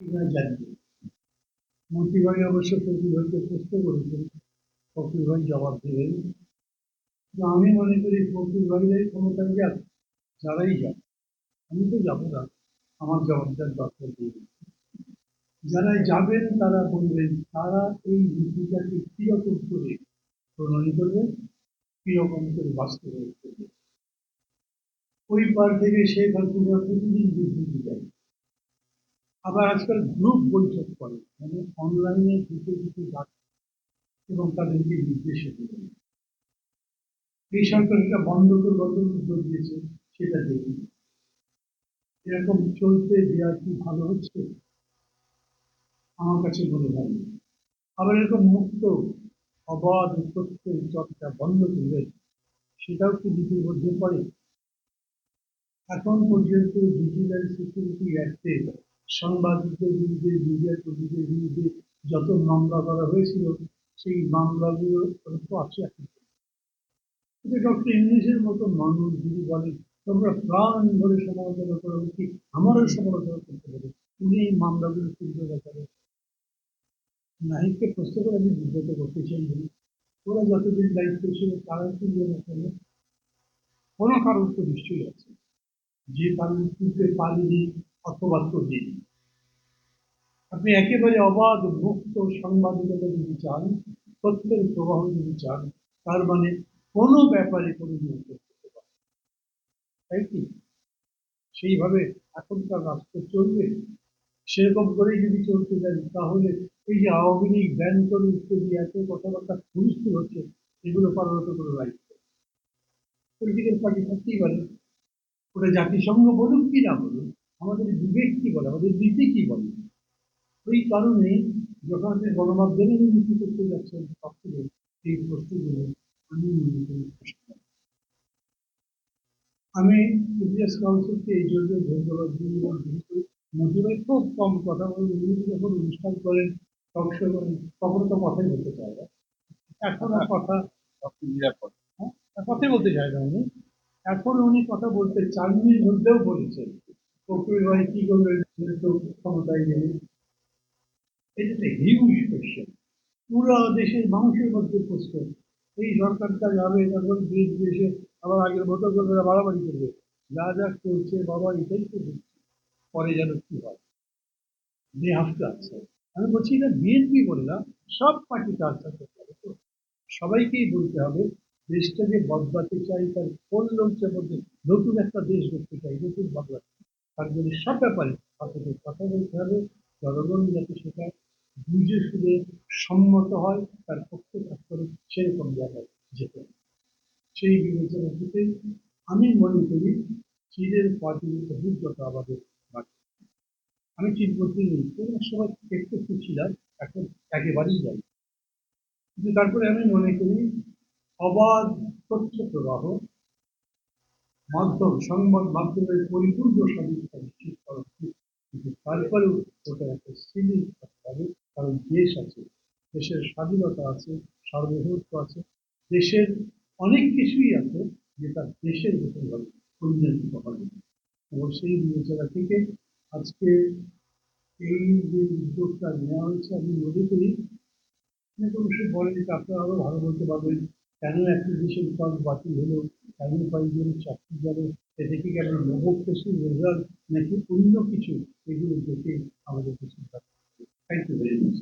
কিনা জানি না। মন্ত্রীভাই অবশ্য ফকিরভাইকে প্রশ্ন করেছেন ফকির ভাই জবাব কিন্তু আমি মনে করি ফকির ভাইরাই ক্ষমতায় যাক, যারাই যাক, আমি তো যাব না, আমার জবাবদার দরকার নেই যারা যাবেন, তারা বলবেন, তারা এই নীতিটাকে কীরকম করে প্রণয়ন করবে, কীরকম করে বাস্তবায়ন করবে। ওই পার থেকে শেখ হাসিনা প্রতিদিন বিবৃতি দেয় আবার আজকাল গ্রুপ বৈঠক করে মানে অনলাইনে ঢুকে ডাক এবং তাদেরকে নির্দেশে দেবেন এই সরকার এটা বন্ধ করে কত উদ্যোগ দিয়েছে, সেটা দেখি এরকম চলতে দেওয়া কি ভালো হচ্ছে? আমার কাছে মনে হয়। আবার এরকম মুক্ত, অবাধ তথ্যের চর্চা বন্ধ করবে সেটাও কি নীতির মধ্যে পড়ে? এখন পর্যন্ত ডিজিটাল সিকিউরিটি অ্যাক্টে সাংবাদিকদের বিরুদ্ধে মিডিয়া কর্মীদের বিরুদ্ধে যত মামলা করা হয়েছিল, সেই মামলাগুলো আছে এখন। কিন্তু ডক্টর ইংলিশের মতো মানুষ যদি বলেন তোমরা প্রাণ ভরে সমালোচনা করা উচিত আমারও সমালোচনা করতে হবে? উনি এই মামলাগুলো তুলতে ব্যাপারে নাহিদকে প্রশ্ন করে আমি বিব্রত করতে চাই। ওরা যতদিন দায়িত্ব ছিল তারা তুলবে না কেন? কোনো কারণ তো নিশ্চয়ই আছে। যে কারণ তুলতে পারেনি অথবা আপনি একেবারে অবাধ মুক্ত সাংবাদিকতা যদি চান, তথ্যের প্রবাহ যদি চান, তার মানে কোনো ব্যাপারে কোনো নিয়ন্ত্রণ করতে পারে তাই কি? সেইভাবে এখনকার রাষ্ট্র চলবে? সেরকম করেই যদি চলতে যাই, তাহলে এই যে আওয়ামী লীগ ব্যান করে ইত্যাদি এত কথাবার্তা পরিস্থিতি হচ্ছে, এগুলো পালানোর তো কোনো রাইট পলিটিক্যাল পার্টি থাকতেই পারে। ওটা জাতিসংঘ বলুক কি না বলুক আমাদের বিবেক কি বলে? আমাদের নীতি কি বলে? ওই কারণে যখন আপনি গণমাধ্যমে নীতি করতে যাচ্ছেন তখন এই প্রশ্নগুলো আমি মনে করি। আমি ইতিহাস কাউন্সিলকে এই জন্য ধন্যবাদ দিই এবং মোটিভাই খুব কম কথা বলেন উনি যখন অনুষ্ঠান করেন করেন তখন তো কথাই বলতে চায় না। এখন আর কথা নিরাপদ। হ্যাঁ, কথাই বলতে চায় না উনি। এখন উনি কথা বলতে চাননির মধ্যেও বলেছেন। ফখরুল ভাই কি করবেন তো ক্ষমতায় গেলে এটা একটা হিউজ কোয়েশ্চেন পুরো দেশের মানুষের মধ্যে প্রশ্ন। এই সরকারটা যাবে তারপর দেশ, দেশে আবার আগের মতো করে ওরা বাড়াবাড়ি করবে। যা যা করছে বাবা এটাই তো পরে যেন কি হয়। দে হাফ টু আনসার আমি বলছি এটা বিএনপি বলে না, সব আনসার করতে হবে তো সবাইকেই বলতে হবে দেশটা যে বদলাতে চাই, তার কোন লোকের মধ্যে নতুন একটা দেশ গড়তে চাই, নতুন বদলাতে জন্য সব ব্যাপারে আপনাদের কথা বলতে হবে, জনগণ যাতে সেটা বুঝে শুনে সম্মত হয়, তার পক্ষে কাজ করে সেরকম জায়গায় যেতে সেই বিবেচনা থেকে আমি মনে করি চীনের পার্টির অভিজ্ঞতা আমাদের আমি চীন করতে নেই কোনো সময় একটু একটু ছিলাম, এখন একেবারেই যাই। কিন্তু তারপরে আমি মনে করি অবাধ তথ্য প্রবাহ মাধ্যম, সংবাদ মাধ্যমের পরিপূর্ণ স্বাধীনতা নিশ্চিত করা উচিত। কিন্তু তারপরেও ওটা একটা থাকতে হবে, কারণ দেশ আছে, দেশের স্বাধীনতা আছে, সার্বভৌমত্ব আছে, দেশের অনেক কিছুই আছে যেটা দেশের মতন ভাবে পরিচালিত হবে। এবং সেই বিবেচনা থেকে আজকে এই যে উদ্যোগটা নেওয়া হয়েছে, আমি মনে করি, অনেক অবশ্য বলেন যে আপনারা আরও ভালো বলতে পারবেন, কেন অ্যাপ্লিকেশন ফর্ম বাতিল হলো কেন কয়েকজন চাকরি যাবে সেদিকে কি কেন নবক রেজাল্ট নাকি অন্য কিছু? এগুলো দেখে আমাদের চিন্তা থ্যাংক ইউ ভেরি মাচ